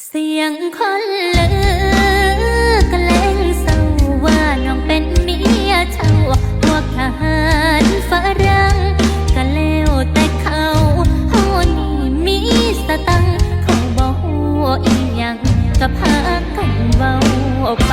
เสียงคนเลือกแกล้งเศร้าว่าน้องเป็นเมียเช่าพวกทหารฝรั่งก็เลวแต่เขาเฮานี่มีสตังเขาบ่ฮู้อีหยังก็พากันเบ้าไป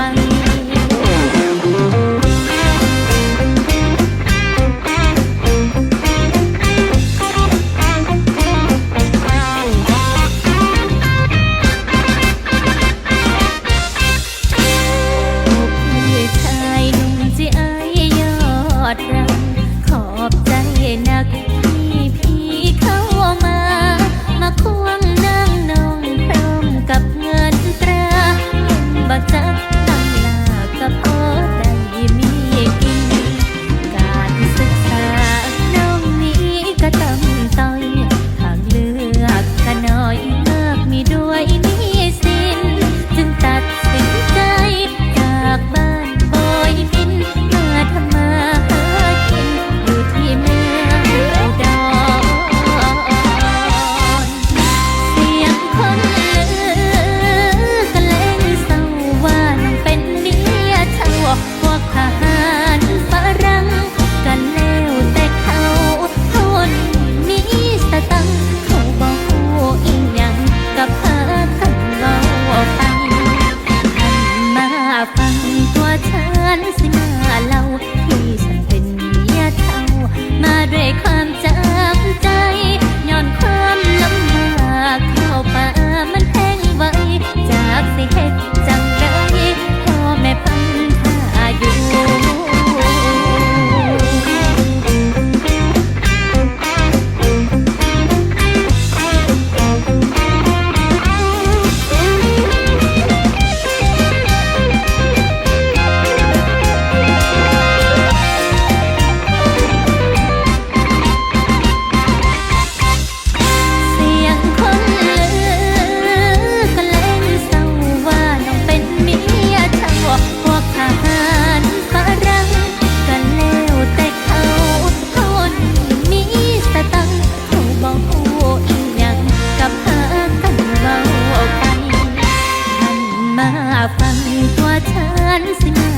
ตัวฉันญสิ